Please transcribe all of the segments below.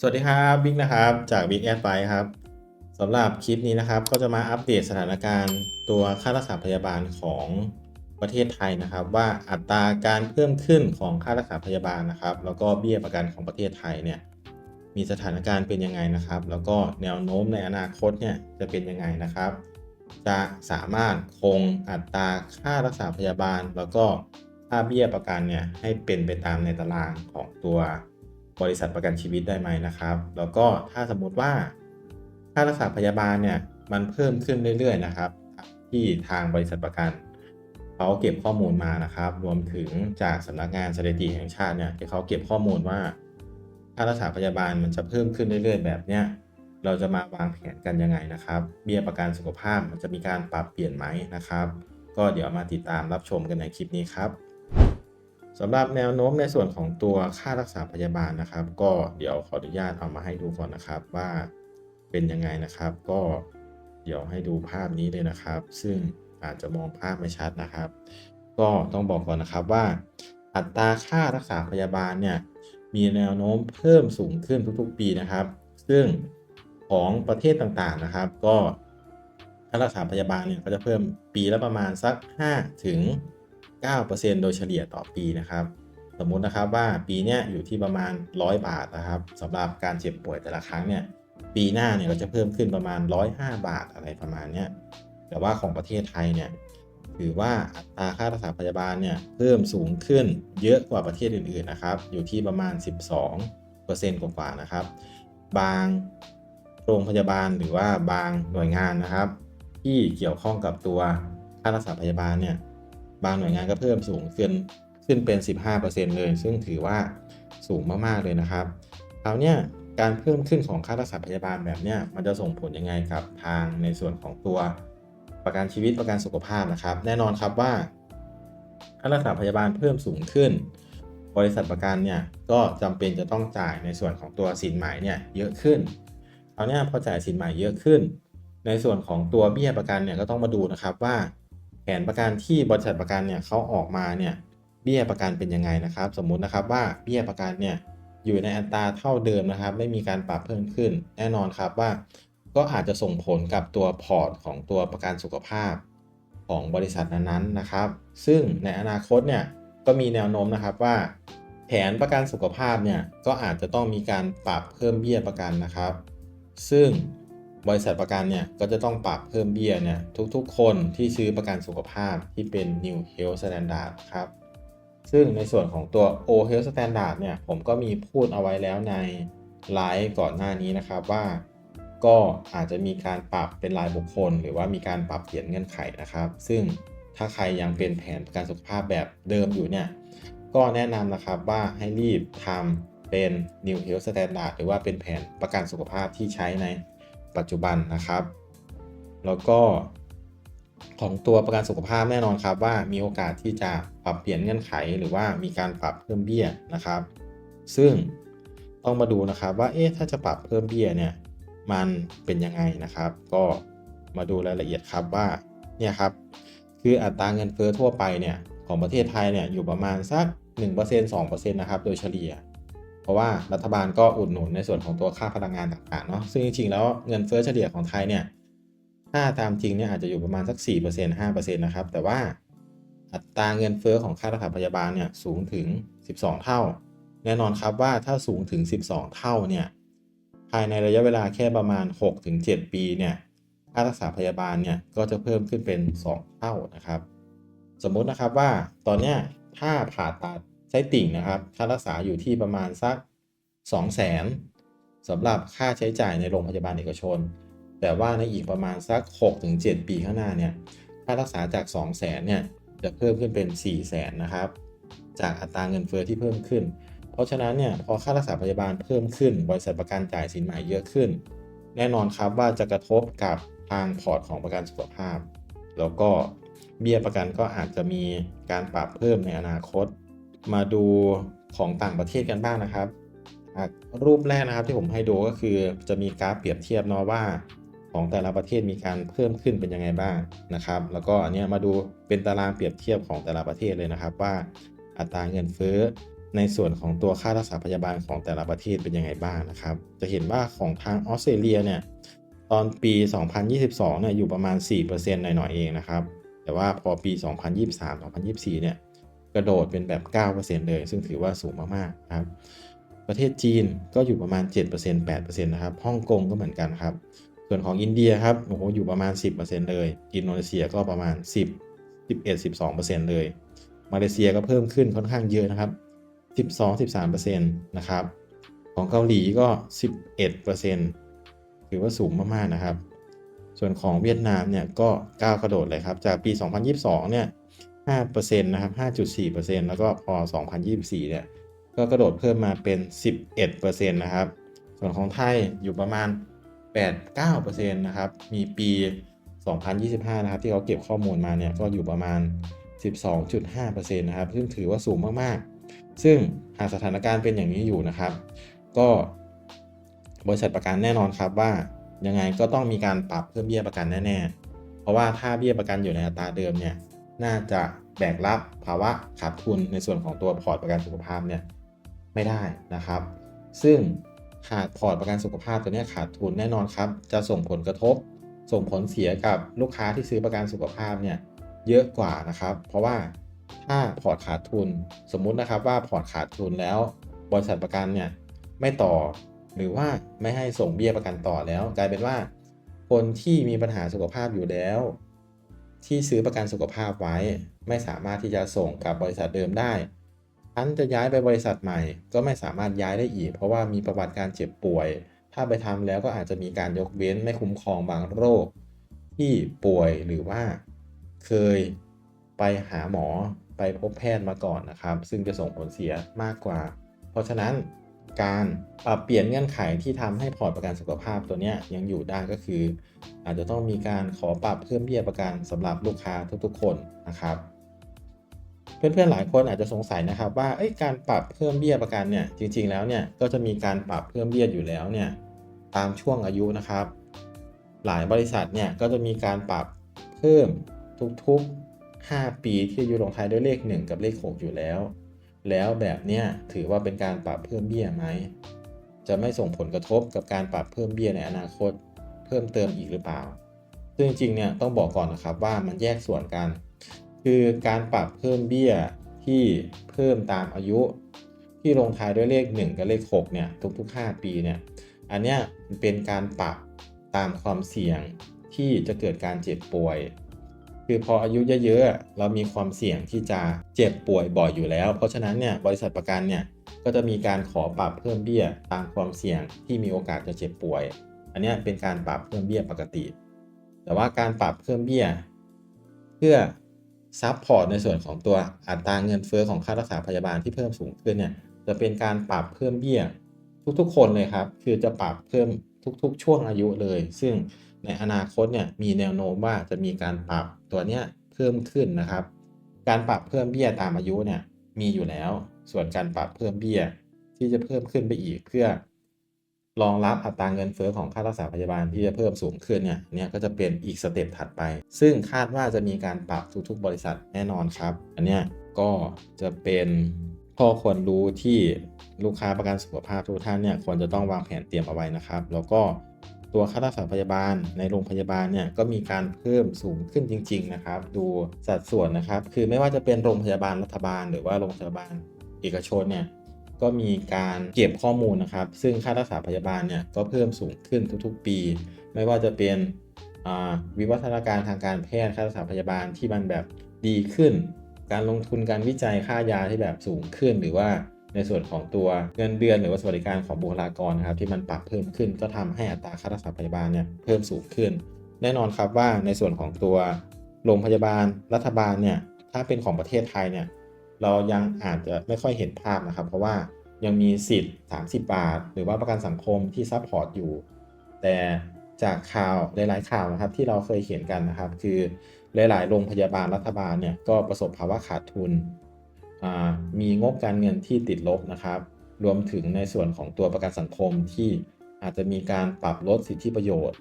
สวัสดีครับบิ๊กนะครับ จาก Big a d ไปครับสำหรับคลิปนี้นะครับ ก็จะมาอัปเดตสถานการณ์ตัวค่ารักษาพยาบาลของประเทศไทยนะครับ ว่าอัตราการเพิ่มขึ้นของค่ารักษาพยาบาลนะครับ แล้วก็เบี้ยประกันของประเทศไทยเนี่ยมีสถานการณ์เป็นยังไงนะครับ แล้วก็แนวโน้มในอนาคตเนี่ยจะเป็นยังไงนะครับ จะสามารถคงอัตราค่ารักษาพยาบาล แล้วก็ค่าเบี้ยประกันเนี่ยให้เป็นไปตามในตารางของตัว บริษัทประกันชีวิตได้ไหมนะครับ แล้วก็ถ้าสมมุติว่าค่ารักษาพยาบาลเนี่ยมันเพิ่มขึ้นเรื่อยๆนะครับ ที่ทางบริษัทประกันเขาเก็บข้อมูลมานะครับ รวมถึงจากสำนักงานสถิติแห่งชาติเนี่ยที่เขาเก็บข้อมูลว่าค่ารักษาพยาบาลมันจะเพิ่มขึ้นเรื่อย ๆ แบบเนี้ยเราจะมาวางแผนกันยังไงนะครับ เบี้ยประกันสุขภาพมันจะมีการปรับเปลี่ยนไหมนะครับ ก็เดี๋ยวมาติดตามรับชมกันในคลิปนี้ครับ สำหรับแนวโน้มในส่วนของตัวค่ารักษาพยาบาลนะครับ ก็เดี๋ยวขออนุญาตเอามาให้ดูก่อนนะครับว่าเป็นยังไงนะครับ ก็เดี๋ยวให้ดูภาพนี้เลยนะครับ ซึ่งอาจจะมองภาพไม่ชัดนะครับ ก็ต้องบอกก่อนนะครับว่า อัตราค่ารักษาพยาบาลเนี่ยมีแนวโน้มเพิ่มสูงขึ้นทุกๆ ปีนะครับ ซึ่งของประเทศต่างๆนะครับ ก็ค่ารักษาพยาบาลเนี่ยก็จะเพิ่มปีละประมาณสัก5ถึง 9%โดยเฉลี่ยต่อปีนะครับ สมมุตินะครับว่าปีนี้อยู่ที่ประมาณ 100 บาทนะครับสำหรับการเจ็บป่วยแต่ละครั้งเนี่ยปีหน้าเนี่ยก็จะเพิ่มขึ้นประมาณ 105 บาทอะไรประมาณเนี้ยแต่ว่าของประเทศไทยเนี่ยถือว่าอัตราค่ารักษาพยาบาลเนี่ยเพิ่มสูงขึ้นเยอะกว่าประเทศอื่นๆนะครับ อยู่ที่ประมาณ 12%กว่าๆนะครับ บางโรงพยาบาลหรือว่าบางหน่วยงานนะครับ ที่เกี่ยวข้องกับตัวค่ารักษาพยาบาลเนี่ย บางหน่วยงานก็เพิ่มสูงขึ้นขึ้นเป็น 15%เลย ซึ่งถือว่าสูงมากๆเลยนะครับคราวเนี้ยการเพิ่มขึ้นของค่ารักษาพยาบาลแบบเนี้ยมันจะส่งผลยังไงกับทางในส่วนของตัวประกันชีวิตประกันสุขภาพนะครับ แน่นอนครับว่าค่ารักษาพยาบาลเพิ่มสูงขึ้น บริษัทประกันเนี่ยก็จำเป็นจะต้องจ่ายในส่วนของตัวสินไหมเนี่ยเยอะขึ้นคราวเนี้ยพอจ่ายสินไหมเยอะขึ้น ในส่วนของตัวเบี้ยประกันเนี่ยก็ต้องมาดูนะครับว่า ผนประกันที่บริษัทประกันเนี่ยเขาออกมาเนี่ยเบี้ยประกันเป็นยังไงนะครับ สมมุตินะครับว่าเบี้ยประกันเนี่ยอยู่ในอัตราเท่าเดิมนะครับ ไม่มีการปรับเพิ่มขึ้น แน่นอนครับว่า ก็อาจจะส่งผลกับตัวพอร์ตของตัวประกันสุขภาพของบริษัทนั้นๆนะครับ ซึ่งในอนาคตเนี่ยก็มีแนวโน้มนะครับว่า แผนประกันสุขภาพเนี่ยก็อาจจะต้องมีการปรับเพิ่มเบี้ยประกันนะครับ ซึ่ง บริษัทประกันเนี่ยก็จะต้องปรับเพิ่มเบี้ยเนี่ยทุกๆ คนที่ซื้อประกันสุขภาพที่เป็น New Health Standard ครับซึ่งในส่วนของตัว O Health Standard เนี่ยผมก็มีพูดเอาไว้แล้วในไลฟ์ก่อนหน้านี้นะครับว่า ก็อาจจะมีการปรับเป็นรายบุคคล หรือว่ามีการปรับเปลี่ยนเงื่อนไขนะครับ ซึ่งถ้าใครยังเป็นแผนประกันสุขภาพแบบเดิมอยู่เนี่ยก็แนะนำนะครับว่าให้รีบทำเป็น New Health Standard หรือว่าเป็นแผนประกันสุขภาพที่ใช้ใน ปัจจุบันนะครับ แล้วก็ของตัวประกันสุขภาพแน่นอนครับว่ามีโอกาสที่จะปรับเปลี่ยนเงื่อนไขหรือว่ามีการปรับเพิ่มเบี้ยนะครับ ซึ่งต้องมาดูนะครับว่าเอ๊ะถ้าจะปรับเพิ่มเบี้ยเนี่ยมันเป็นยังไงนะครับ ก็มาดูรายละเอียดครับว่าเนี่ยครับคืออัตราเงินเฟ้อทั่วไปเนี่ยของประเทศไทยเนี่ยอยู่ประมาณสัก 1% 2%นะครับโดยเฉลี่ย เพราะว่ารัฐบาลก็อุดหนุนในส่วนของตัวค่าพลังงานต่างๆเนาะซึ่งจริงๆแล้วเงินเฟ้อเฉลี่ยของไทยเนี่ยถ้าตามจริงเนี่ยอาจจะอยู่ประมาณสัก 4% 5%นะครับแต่ว่าอัตราเงินเฟ้อของค่ารักษาพยาบาลเนี่ยสูงถึง 12 เท่า แน่นอนครับว่าถ้าสูงถึง 12 เท่าเนี่ยภายในระยะเวลาแค่ประมาณ 6-7 ปีเนี่ยค่ารักษาพยาบาลเนี่ยก็จะเพิ่มขึ้นเป็น 2 เท่านะครับ สมมุตินะครับว่าตอนเนี้ยถ้าผ่าตัด ไส้ติ่งนะครับ ค่ารักษาอยู่ที่ประมาณสัก 2 0 0 0 0 0สำหรับค่าใช้จ่ายในโรงพยาบาลเอกชน แต่ว่าในอีกประมาณสัก 6-7 ปีข้างหน้าเนี่ย ค่ารักษาจาก 2 0 0 0 0 0เนี่ย จะเพิ่มขึ้นเป็น 4 0 0 0 0 0นะครับ จากอัตราเงินเฟอ้อที่เพิ่มขึ้น เพราะฉะนั้นเนี่ย พอค่ารักษาพยาบาลเพิ่มขึ้น บริษัทประกันจ่ายสินไหม่เยอะขึ้น แน่นอนครับว่าจะกระทบกับทางพอร์ตของประกันสุขภาพ แล้วก็เบี้ยประกันก็อาจจะมีการปรับเพิ่มในอนาคต มาดูของต่างประเทศกันบ้างนะครับ รูปแรกนะครับที่ผมให้ดูก็คือจะมีกราฟเปรียบเทียบเนาะว่า ของแต่ละประเทศมีการเพิ่มขึ้นเป็นยังไงบ้างนะครับ แล้วก็อันนี้มาดูเป็นตารางเปรียบเทียบของแต่ละประเทศเลยนะครับ ว่าอัตราเงินเฟ้อในส่วนของตัวค่ารักษาพยาบาลของแต่ละประเทศเป็นยังไงบ้างนะครับ จะเห็นว่าของทางออสเตรเลียเนี่ยตอนปี 2022 เนี่ยอยู่ประมาณ 4%หน่อยๆเองนะครับ แต่ว่าพอปี 2023-2024 เนี่ย กระโดดเป็นแบบ 9%เลย ซึ่งถือว่าสูงมากๆครับประเทศจีนก็อยู่ประมาณ 7% 8%นะครับฮ่องกงก็เหมือนกันครับ ส่วนของอินเดียครับโอ้โหอยู่ประมาณ 10%เลย อินโดนีเซียก็ประมาณ 10 11 12%เลย มาเลเซียก็เพิ่มขึ้นค่อนข้างเยอะนะครับ 12-13%นะครับ ของเกาหลีก็ 11%ถือว่าสูงมากๆนะครับ ส่วนของเวียดนามเนี่ยก็ก้าวกระโดดเลยครับ จากปี 2022 เนี่ย 5%นะครับ 5.4%แล้วก็พอ 2024 เนี่ย ก็กระโดดเพิ่มมาเป็น 11%นะครับ ส่วนของไทยอยู่ประมาณ 8-9%นะครับ มีปี 2025 นะครับ ที่เขาเก็บข้อมูลมาเนี่ย ก็อยู่ประมาณ 12.5%นะครับ ซึ่งถือว่าสูงมากๆ ซึ่งหากสถานการณ์เป็นอย่างนี้อยู่นะครับ ก็บริษัทประกันแน่นอนครับว่ายังไงก็ต้องมีการปรับเพิ่มเบี้ยประกันแน่ๆ เพราะว่าถ้าเบี้ยประกันอยู่ในอัตราเดิมเนี่ย น่าจะแบกรับภาวะขาดทุนในส่วนของตัวพอร์ตประกันสุขภาพเนี่ยไม่ได้นะครับ ซึ่งหากพอร์ตประกันสุขภาพตัวนี้ขาดทุนแน่นอนครับ จะส่งผลกระทบ ส่งผลเสียกับลูกค้าที่ซื้อประกันสุขภาพเนี่ยเยอะกว่านะครับ เพราะว่าถ้าพอร์ตขาดทุนสมมุตินะครับว่าพอร์ตขาดทุนแล้ว บริษัทประกันเนี่ยไม่ต่อหรือว่าไม่ให้ส่งเบี้ยประกันต่อแล้ว กลายเป็นว่า คนที่มีปัญหาสุขภาพอยู่แล้ว ที่ซื้อประกันสุขภาพไว้ ไม่สามารถที่จะส่งกับบริษัทเดิมได้ท่านจะย้ายไปบริษัทใหม่ ก็ไม่สามารถย้ายได้อีก เพราะว่ามีประวัติการเจ็บป่วย ถ้าไปทำแล้วก็อาจจะมีการยกเว้นไม่คุ้มครองบางโรค ที่ป่วยหรือว่าเคยไปหาหมอไปพบแพทย์มาก่อนนะครับ ซึ่งจะส่งผลเสียมากกว่า เพราะฉะนั้น การปรับเปลี่ยนเงื่อนไขที่ทำให้พอร์ตประกันสุขภาพตัวนี้ยังอยู่ได้ก็คือ อาจจะต้องมีการขอปรับเพิ่มเบี้ยประกันสำหรับลูกค้าทุกๆ คนนะครับ เพื่อนๆหลายคนอาจจะสงสัยนะครับว่าการปรับเพิ่มเบี้ยประกันเนี่ยจริง ๆ แล้วเนี่ยก็จะมีการปรับเพิ่มเบี้ยอยู่แล้วเนี่ยตามช่วงอายุนะครับ หลายบริษัทเนี่ยก็จะมีการปรับเพิ่มทุกๆ 5 ปีที่อายุลงท้ายด้วยเลข 1 กับเลข 6 อยู่แล้ว แล้วแบบเนี้ยถือว่าเป็นการปรับเพิ่มเบี้ยไหม จะไม่ส่งผลกระทบกับการปรับเพิ่มเบี้ยในอนาคต เพิ่มเติมอีกหรือเปล่า ซึ่งจริงๆเนี่ยต้องบอกก่อนนะครับว่ามันแยกส่วนกัน คือการปรับเพิ่มเบี้ยที่เพิ่มตามอายุ ที่ลงท้ายด้วยเลข 1 กับเลข6เนี่ยทุกๆ 5 ปีเนี่ยอันเนี้ยเป็นการปรับตามความเสี่ยงที่จะเกิดการเจ็บป่วย คือพออายุเยอะๆเรามีความเสี่ยงที่จะเจ็บป่วยบ่อยอยู่แล้ว เพราะฉะนั้นเนี่ยบริษัทประกันเนี่ยก็จะมีการขอปรับเพิ่มเบี้ยตามความเสี่ยงที่มีโอกาสจะเจ็บป่วย อันนี้เป็นการปรับเพิ่มเบี้ยปกติ แต่ว่าการปรับเพิ่มเบี้ย เพื่อซับพอร์ตในส่วนของตัวอัตราเงินเฟ้อของค่ารักษาพยาบาลที่เพิ่มสูงขึ้นเนี่ยจะเป็นการปรับเพิ่มเบี้ยทุกๆ คนเลยครับ คือจะปรับเพิ่มทุกๆ ช่วงอายุเลย ซึ่งในอนาคตเนี่ยมีแนวโน้มว่าจะมีการปรับ ตัวเนี้ยเพิ่มขึ้นนะครับ การปรับเพิ่มเบี้ยตามอายุเนี่ยมีอยู่แล้ว ส่วนการปรับเพิ่มเบี้ยที่จะเพิ่มขึ้นไปอีกเพื่อรองรับอัตราเงินเฟ้อของค่ารักษาพยาบาลที่จะเพิ่มสูงขึ้นเนี่ยเนี่ยก็จะเป็นอีกสเต็ปถัดไป ซึ่งคาดว่าจะมีการปรับทุกๆ บริษัทแน่นอนครับ อันเนี้ยก็จะเป็นข้อควรรู้ที่ลูกค้าประกันสุขภาพทุกท่านเนี่ยควรจะต้องวางแผนเตรียมเอาไว้นะครับ แล้วก็ ตัวค่ารักษาพยาบาลในโรงพยาบาลเนี่ยก็มีการเพิ่มสูงขึ้นจริง ๆ นะครับ ดูสัดส่วนนะครับ คือไม่ว่าจะเป็นโรงพยาบาลรัฐบาล หรือว่าโรงพยาบาลเอกชนเนี่ยก็มีการเก็บข้อมูลนะครับ ซึ่งค่ารักษาพยาบาลเนี่ยก็เพิ่มสูงขึ้นทุกๆปี ไม่ว่าจะเป็นวิวัฒนาการทางการแพทย์ค่ารักษาพยาบาลที่มันแบบดีขึ้น การลงทุนการวิจัยค่ายาที่แบบสูงขึ้นหรือว่า ในส่วนของตัวเงินเดือนหรือว่าสวัสดิการของบุคลากรนะครับที่มันปรับเพิ่มขึ้น ก็ทำให้อัตราค่ารักษาพยาบาลเนี่ยเพิ่มสูงขึ้น แน่นอนครับว่าในส่วนของตัวโรงพยาบาลรัฐบาลเนี่ยถ้าเป็นของประเทศไทยเนี่ยเรายังอาจจะไม่ค่อยเห็นภาพนะครับ เพราะว่ายังมีสิทธิ์ 30 บาท หรือว่าประกันสังคมที่ซัพพอร์ตอยู่ แต่จากข่าวหลายๆข่าวนะครับที่เราเคยเห็นกันนะครับ คือหลายๆโรงพยาบาลรัฐบาลเนี่ยก็ประสบภาวะขาดทุน มีงบการเงินที่ติดลบนะครับ รวมถึงในส่วนของตัวประกันสังคมที่อาจจะมีการปรับลดสิทธิประโยชน์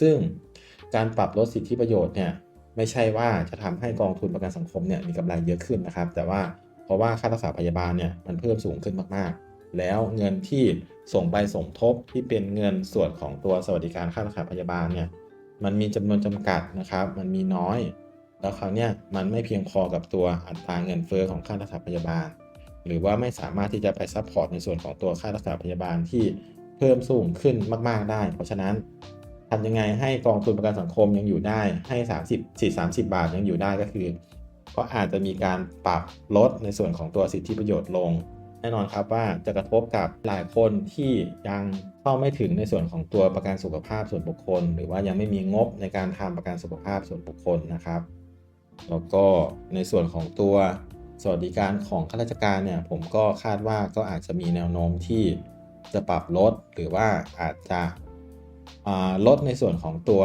ซึ่งการปรับลดสิทธิประโยชน์เนี่ยไม่ใช่ว่าจะทำให้กองทุนประกันสังคมเนี่ยมีกำไรเยอะขึ้นนะครับ แต่ว่าเพราะว่าค่ารักษาพยาบาลเนี่ยมันเพิ่มสูงขึ้นมากๆ แล้วเงินที่ส่งไปสมทบที่เป็นเงินส่วนของตัวสวัสดิการค่ารักษาพยาบาลเนี่ยมันมีจำนวนจำกัดนะครับ มันมีน้อย แล้วคราวนี้มันไม่เพียงพอกับตัวอัตราเงินเฟ้อของค่ารักษาพยาบาล หรือว่าไม่สามารถที่จะไปซัพพอร์ตในส่วนของตัวค่ารักษาพยาบาลที่เพิ่มสูงขึ้นมาก ๆ ได้ เพราะฉะนั้นทำยังไงให้กองทุนประกันสังคมยังอยู่ได้ให้ 30 4 30 บาทยังอยู่ได้ก็คือ ก็อาจจะมีการปรับลดในส่วนของตัวสิทธิประโยชน์ลง แน่นอนครับว่าจะกระทบกับหลายคนที่ยังเข้าไม่ถึงในส่วนของตัวประกันสุขภาพส่วนบุคคล หรือว่ายังไม่มีงบในการทำประกันสุขภาพส่วนบุคคลนะครับ แล้วก็ในส่วนของตัวสวัสดิการของข้าราชการเนี่ยผมก็คาดว่าก็อาจจะมีแนวโน้มที่จะปรับลดหรือว่าอาจจะลดในส่วนของตัว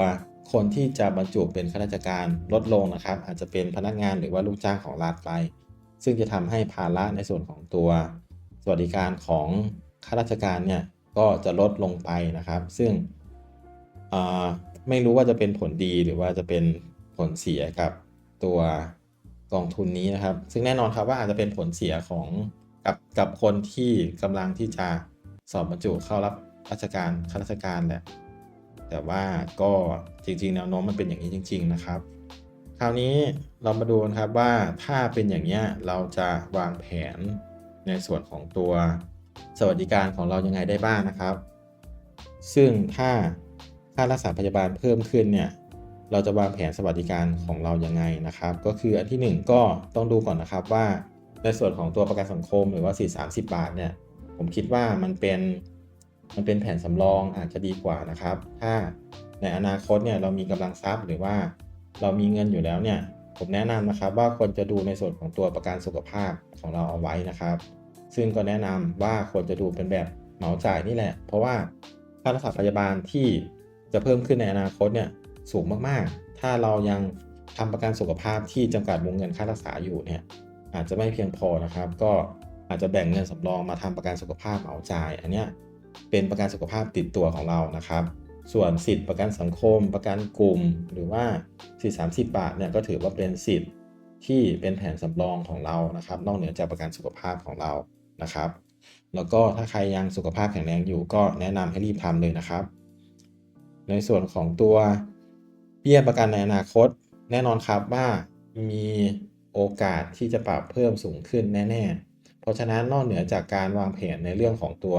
คนที่จะบรรจุเป็นข้าราชการลดลงนะครับ อาจจะเป็นพนักงานหรือว่าลูกจ้างของรัฐไป ซึ่งจะทำให้ภาระในส่วนของตัว สวัสดิการของข้าราชการเนี่ยก็จะลดลงไปนะครับ ซึ่งไม่รู้ว่าจะเป็นผลดีหรือว่าจะเป็นผลเสียกับ ตัวกองทุนนี้นะครับ ซึ่งแน่นอนครับว่าอาจจะเป็นผลเสียของกับกับคนที่กำลังที่จะสอบบรรจุเข้ารับราชการข้าราชการแหละแต่ว่าก็จริงๆ แนวโน้มมันเป็นอย่างนี้จริง ๆ นะครับ คราวนี้เรามาดูนะครับว่าถ้าเป็นอย่างนี้เราจะวางแผนในส่วนของตัวสวัสดิการของเรายังไงได้บ้างนะครับ ซึ่งถ้าค่ารักษาพยาบาลเพิ่มขึ้นเนี่ย เราจะวางแผนสวัสดิการของเรายังไงนะครับ ก็คืออันที่ 1 ก็ต้องดูก่อนนะครับว่า ในส่วนของตัวประกันสังคมหรือว่า4 30 บาทเนี่ยผมคิดว่ามันเป็นมันเป็นแผนสำรองอาจจะดีกว่านะครับ ถ้าในอนาคตเนี่ยเรามีกำลังทรัพย์หรือว่าเรามีเงินอยู่แล้วเนี่ยผมแนะนำนะครับว่าควรจะดูในส่วนของตัวประกันสุขภาพของเราเอาไว้นะครับ ซึ่งก็แนะนำว่าควรจะดูเป็นแบบเหมาจ่ายนี่แหละ เพราะว่าค่ารักษาพยาบาลที่จะเพิ่มขึ้นในอนาคตเนี่ย สูงมากๆ ถ้าเรายังทำประกันสุขภาพที่จำกัดวงเงินค่ารักษาอยู่เนี่ยอาจจะไม่เพียงพอนะครับ ก็อาจจะแบ่งเงินสำรองมาทำประกันสุขภาพเหมาจ่าย อันเนี้ยเป็นประกันสุขภาพติดตัวของเรานะครับ ส่วนสิทธิ์ประกันสังคม ประกันกลุ่ม หรือว่าสิทธิ์30 บาทเนี่ยก็ถือว่าเป็นสิทธิ์ที่เป็นแผนสำรองของเรานะครับ นอกเหนือจากประกันสุขภาพของเรานะครับ แล้วก็ถ้าใครยังสุขภาพแข็งแรงอยู่ก็แนะนำให้รีบทำเลยนะครับ ในส่วนของตัว เบี้ยประกันในอนาคต แน่นอนครับว่ามีโอกาสที่จะปรับเพิ่มสูงขึ้นแน่ ๆ เพราะฉะนั้นนอกเหนือจากการวางแผนในเรื่องของตัว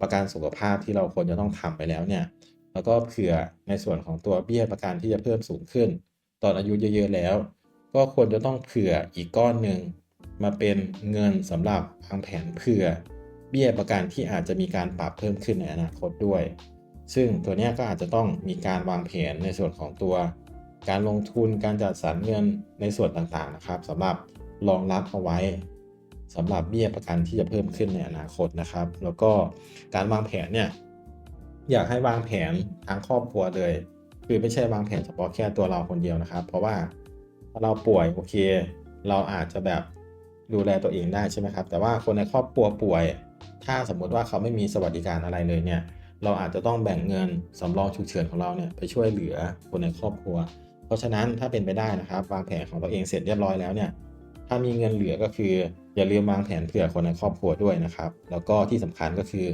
ประกันสุขภาพที่เราควรจะต้องทำไปแล้วเนี่ย แล้วก็เผื่อในส่วนของตัวเบี้ยประกันที่จะเพิ่มสูงขึ้น ตอนอายุเยอะๆแล้ว ก็ควรจะต้องเผื่ออีกก้อนหนึ่งมาเป็นเงินสำหรับวางแผนเผื่อเบี้ยประกันที่อาจจะมีการปรับเพิ่มขึ้นในอนาคตด้วย ซึ่งตัวนี้ก็อาจจะต้องมีการวางแผนในส่วนของตัว การลงทุนการจัดสรรเงินในส่วนต่างๆนะครับสำหรับรองรับเอาไว้สำหรับเบี้ยประกันที่จะเพิ่มขึ้นในอนาคตนะครับ แล้วก็การวางแผนเนี่ยอยากให้วางแผนทั้งครอบครัวเลย คือไม่ใช่วางแผนเฉพาะแค่ตัวเราคนเดียวนะครับ เพราะว่าถ้าเราป่วยโอเค เราอาจจะแบบดูแลตัวเองได้ใช่ไหมครับ แต่ว่าคนในครอบครัวป่วย ถ้าสมมุติว่าเขาไม่มีสวัสดิการอะไรเลยเนี่ย เราอาจจะต้องแบ่งเงินสำรองฉุกเฉินของเราเนี่ยไปช่วยเหลือคนในครอบครัว เพราะฉะนั้นถ้าเป็นไปได้นะครับวางแผนของตัวเองเสร็จเรียบร้อยแล้วเนี่ยถ้ามีเงินเหลือก็คือ อย่าลืมวางแผนเผื่อคนในครอบครัวด้วยนะครับ แล้วก็ที่สำคัญก็คือ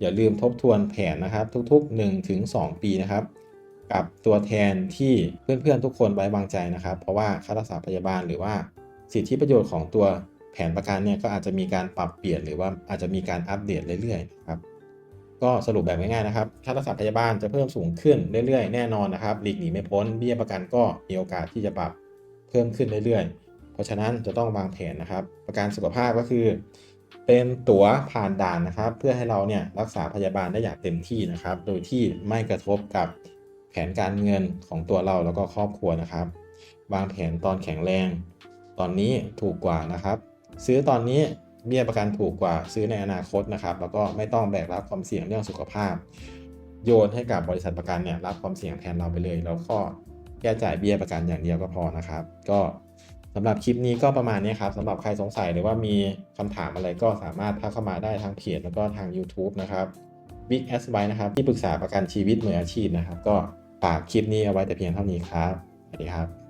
อย่าลืมทบทวนแผนนะครับ ทุกๆ1ถึง2ปีนะครับ กับตัวแทนที่เพื่อนๆทุกคนไว้วางใจนะครับ เพราะว่าค่ารักษาพยาบาลหรือว่าสิทธิประโยชน์ของตัวแผนประกันเนี่ยก็อาจจะมีการปรับเปลี่ยนหรือว่าอาจจะมีการอัปเดตเรื่อยๆนะครับ ก็สรุปแบบง่ายๆนะครับค่ารักษาพยาบาลจะเพิ่มสูงขึ้นเรื่อยๆ แน่นอนนะครับหลีกหนีไม่พ้นเบี้ยประกันก็มีโอกาสที่จะปรับเพิ่มขึ้นเรื่อยๆ เพราะฉะนั้นจะต้องวางแผนนะครับ ประกันสุขภาพก็คือ เป็นตั๋วผ่านด่านนะครับ เพื่อให้เราเนี่ยรักษาพยาบาลได้อย่างเต็มที่นะครับ โดยที่ไม่กระทบกับแผนการเงินของตัวเราแล้วก็ครอบครัวนะครับ วางแผนตอนแข็งแรง ตอนนี้ถูกกว่านะครับ ซื้อตอนนี้ เบี้ยประกันถูกกว่าซื้อในอนาคตนะครับ แล้วก็ไม่ต้องแบกรับความเสี่ยงเรื่องสุขภาพ โยนให้กับบริษัทประกันเนี่ยรับความเสี่ยงแทนเราไปเลย แล้วก็แก้จ่ายเบี้ยประกันอย่างเดียวก็พอนะครับ ก็สำหรับคลิปนี้ก็ประมาณนี้ครับสำหรับใครสงสัยหรือว่ามีคำถามอะไรก็สามารถทักเข้ามาได้ทางเพจแล้วก็ทาง YouTube นะครับ Big a s b y นะครับที่ปรึกษาประกันชีวิตมืออาชีพนะครับ ก็ฝากคลิปนี้เอาไว้แต่เพียงเท่านี้ครับสวัสดีครับ